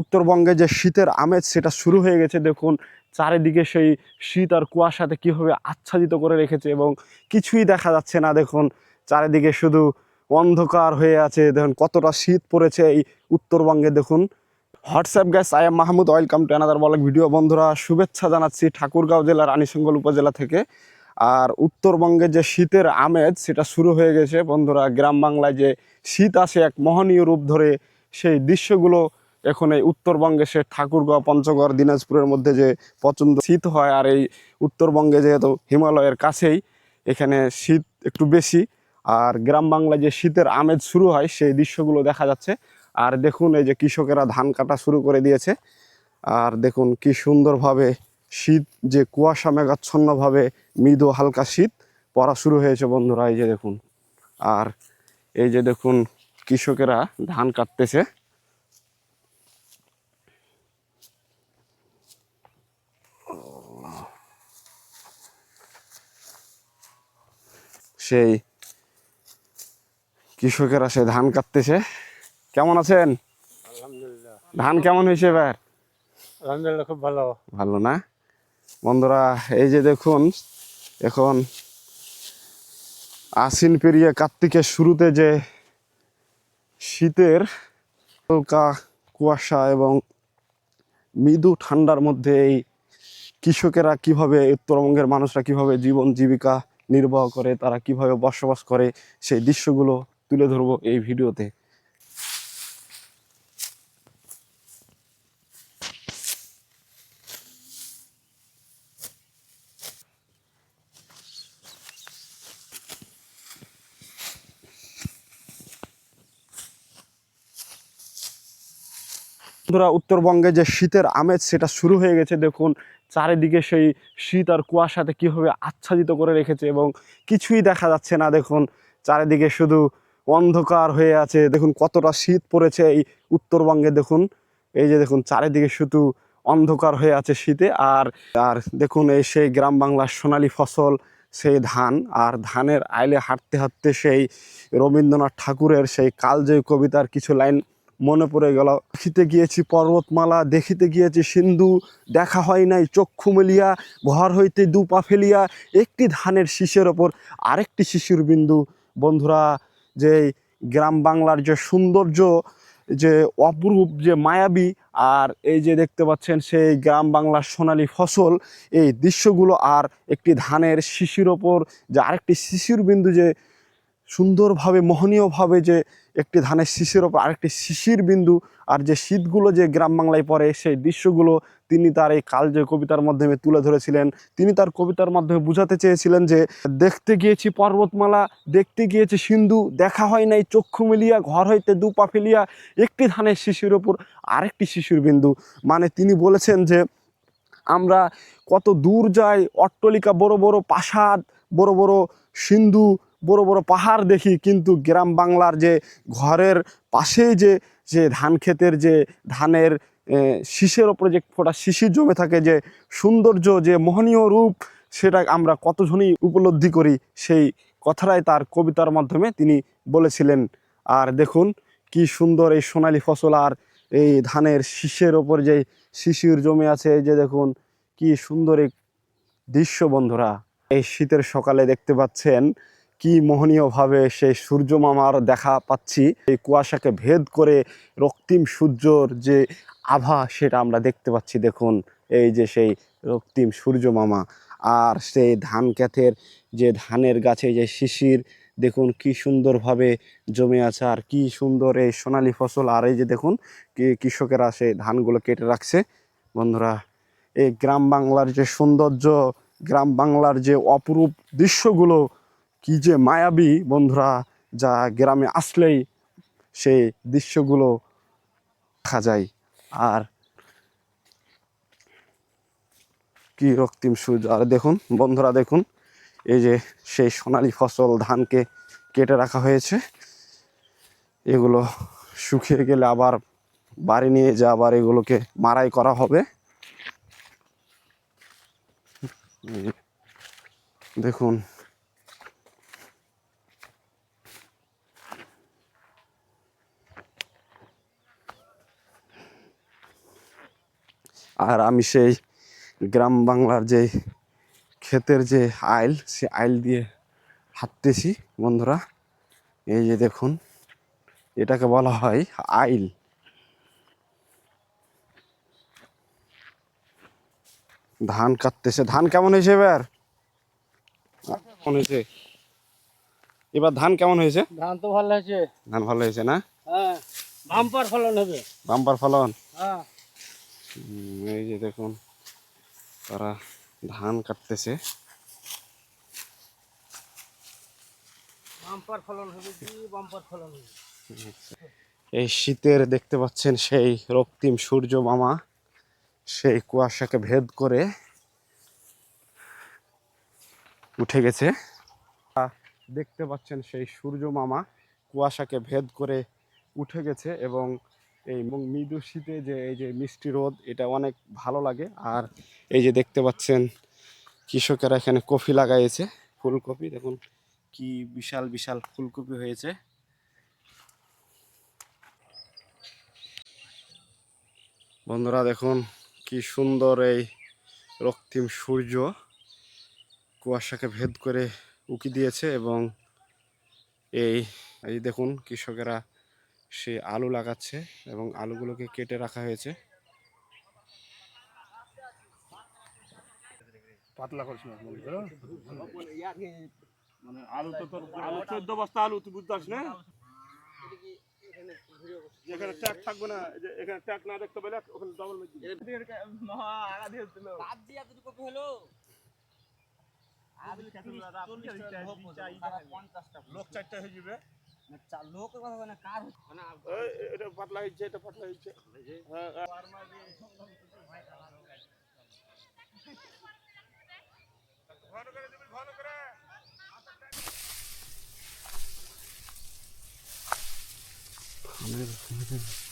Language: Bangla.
উত্তরবঙ্গে যে শীতের আমেজ সেটা শুরু হয়ে গেছে, দেখুন চারিদিকে সেই শীত আর কুয়াশাতে কীভাবে আচ্ছাদিত করে রেখেছে এবং কিছুই দেখা যাচ্ছে না, দেখুন চারিদিকে শুধু অন্ধকার হয়ে আছে, দেখুন কতটা শীত পড়েছে এই উত্তরবঙ্গে, দেখুন। What's up guys I am Mahmud welcome to another vlog video বন্ধুরা, শুভেচ্ছা জানাচ্ছি ঠাকুরগাঁও জেলার রানীশঙ্গল উপজেলা থেকে। আর উত্তরবঙ্গে যে শীতের আমেজ সেটা শুরু হয়ে গেছে, বন্ধুরা, গ্রাম বাংলায় যে শীত আসে এক মহনীয় রূপ ধরে সেই দৃশ্যগুলো এখন এই উত্তরবঙ্গে সে ঠাকুরগাঁও, পঞ্চগড়, দিনাজপুরের মধ্যে যে প্রচণ্ড শীত হয় আর এই উত্তরবঙ্গে যেহেতু হিমালয়ের কাছেই, এখানে শীত একটু বেশি। আর গ্রাম বাংলায় যে শীতের আমেজ শুরু হয়, সেই দৃশ্যগুলো দেখা যাচ্ছে। আর দেখুন এই যে কৃষকেরা ধান কাটা শুরু করে দিয়েছে। আর দেখুন কি সুন্দরভাবে শীত, যে কুয়াশা মেঘাচ্ছন্নভাবে মৃদু হালকা শীত পড়া শুরু হয়েছে বন্ধুরা, এই যে দেখুন। আর এই যে দেখুন কৃষকেরা ধান কাটতেছে। সেই কৃষকেরা সে ধান কাটতেছে। কেমন আছেন? ধান কেমন হয়েছে এবার? আলহামদুলিল্লাহ খুব ভালো। ভালো না? বন্ধুরা এই যে দেখুন এখন আশ্বিন পেরিয়ে কার্তিকের শুরুতে যে শীতের হালকা কুয়াশা এবং মৃদু ঠান্ডার মধ্যে এই কৃষকেরা কীভাবে উত্তরবঙ্গের মানুষরা কীভাবে জীবন জীবিকা নির্বাহ করে তারা কীভাবে বসবাস করে সেই দৃশ্যগুলো তুলে ধরবো এই ভিডিওতে। বন্ধুরা, উত্তরবঙ্গে যে শীতের আমেজ সেটা শুরু হয়ে গেছে। দেখুন, চারিদিকে সেই শীত আর কুয়াশাতে কীভাবে আচ্ছাদিত করে রেখেছে এবং কিছুই দেখা যাচ্ছে না। দেখুন, চারিদিকে শুধু অন্ধকার হয়ে আছে। দেখুন, কতটা শীত পড়েছে এই উত্তরবঙ্গে। দেখুন, এই যে দেখুন, চারিদিকে শুধু অন্ধকার হয়ে আছে শীতে। আর আর দেখুন, এই সেই গ্রাম বাংলার সোনালী ফসল, সেই ধান, আর ধানের আইলে হাঁটতে হাঁটতে সেই রবীন্দ্রনাথ ঠাকুরের সেই কালজয়ী কবিতার কিছু লাইন মনে পড়ে গেল। দেখিতে গিয়েছি পর্বতমালা, দেখিতে গিয়েছি সিন্ধু, দেখা হয় নাই চক্ষু মেলিয়া, ঘর হইতে দু পা ফেলিয়া, একটি ধানের শীষের ওপর আরেকটি শিশুর বিন্দু। বন্ধুরা, যে গ্রাম বাংলার যে সৌন্দর্য, যে অপরূপ, যে মায়াবী, আর এই যে দেখতে পাচ্ছেন সেই গ্রাম বাংলার সোনালী ফসল, এই দৃশ্যগুলো আর একটি ধানের শিশির ওপর যে আরেকটি শিশির বিন্দু যে সুন্দরভাবে, মোহনীয়ভাবে যে একটি ধানের শিশির ওপর আরেকটি শিশির বিন্দু, আর যে শীতগুলো যে গ্রাম বাংলায় পড়ে, সেই দৃশ্যগুলো তিনি তার এই কালজয় কবিতার মাধ্যমে তুলে ধরেছিলেন। তিনি তার কবিতার মাধ্যমে বুঝাতে চেয়েছিলেন যে, দেখতে গিয়েছি পর্বতমালা, দেখতে গিয়েছি সিন্ধু, দেখা হয় নাই চক্ষু মিলিয়া, ঘর হইতে দু পা ফেলিয়া, একটি ধানের শিশির ওপর আরেকটি শিশির বিন্দু। মানে তিনি বলেছেন যে, আমরা কত দূর যাই, অট্টলিকা, বড় বড় প্রাসাদ, বড় বড় সিন্ধু বড় বড় পাহাড় দেখি, কিন্তু গ্রাম বাংলার যে ঘরের পাশেই যে যে ধান ক্ষেতের যে ধানের শীষের ওপরে যে ফোটা শিশির জমে থাকে যে সৌন্দর্য, যে মোহনীয় রূপ, সেটা আমরা কতজনই উপলব্ধি করি, সেই কথাটাই তার কবিতার মাধ্যমে তিনি বলেছিলেন। আর দেখুন, কি সুন্দর এই সোনালী ফসল, আর এই ধানের শীষের ওপর যে শিশির জমে আছে যে দেখুন, কি সুন্দর এই দৃশ্য বন্ধুরা। এই শীতের সকালে দেখতে পাচ্ছেন কি মোহনীয়ভাবে সেই সূর্য মামার দেখা পাচ্ছি। এই কুয়াশাকে ভেদ করে রক্তিম সূর্যর যে আভা, সেটা আমরা দেখতে পাচ্ছি। দেখুন, এই যে সেই রক্তিম সূর্য মামা আর সেই ধান ক্ষেতের যে ধানের গাছে যে শিশির, দেখুন কি সুন্দরভাবে জমে আছে আর কি সুন্দর এই সোনালী ফসল। আর এই যে দেখুন, কি কৃষকেরা সেই ধানগুলো কেটে রাখছে। বন্ধুরা, এই গ্রাম বাংলার যে সৌন্দর্য, গ্রাম বাংলার যে অপরূপ দৃশ্যগুলো কি যে মায়াবী বন্ধুরা যা গ্রামে আসলেই সেই দৃশ্যগুলো দেখা যায়। আর কি রক্তিম সূর্য। আর দেখুন, বন্ধুরা দেখুন, এই যে সেই সোনালী ফসল ধানকে কেটে রাখা হয়েছে। এগুলো শুকিয়ে গেলে আবার বাড়ি নিয়ে যা আবার এগুলোকে মারাই করা হবে। দেখুন আর আমি সেই গ্রাম বাংলার যে ক্ষেতের যে আইল সে আইল দিয়ে হাঁটতেছি বন্ধুরা। এই যে দেখুন এটাকে বলা হয় আইল। ধান কাটতেছে। ধান কেমন হয়েছে এবার? কেমন হয়েছে? এবার ধান কেমন হয়েছে? ধান তো ভালো হয়েছে। ধান ভালো হয়েছে না? হ্যাঁ বাম্পার ফলন হবে। বাম্পার ফলন? হ্যাঁ। এই যে দেখুন তারা ধান কাটতেছে। বাম্পার ফলন হবে বাম্পার ফলন হবে। এই শীতের দেখতে পাচ্ছেন সেই রক্তিম সূর্য মামা সেই কুয়াশাকে ভেদ করে উঠে গেছে। দেখতে পাচ্ছেন সেই সূর্য মামা কুয়াশাকে ভেদ করে উঠে গেছে এবং এই মৃদু শীতে যে, এই যে মিষ্টি রোদ, এটা অনেক ভালো লাগে। আর এই যে দেখতে পাচ্ছেন, কৃষকেরা এখানে কফি লাগাইছে, ফুলকপি। দেখুন কি বিশাল বিশাল ফুলকপি হয়েছে। বন্ধুরা, দেখুন কি সুন্দর এই রক্তিম সূর্য কুয়াশাকে ভেদ করে উকি দিয়েছে এবং এই দেখুন কৃষকেরা সে আলু লাগাচ্ছে এবং আলুগুলোকে কেটে রাখা হয়েছে। পাতলা করিস না মানে আলু তো তোর আলু চোদ্দ বস্তা আলু তুই বুঝতে পারছিস না? যেখানে ট্যাগ থাকবে না এখানে ট্যাগ না দেখতে পেলে ওখানে ডবল। লোক চারটা হয়ে যাবে। এটা পাতলা এটা পাতলা হ্যাঁ, হ্যাঁ। ঘন করে ঘন করে আমাদের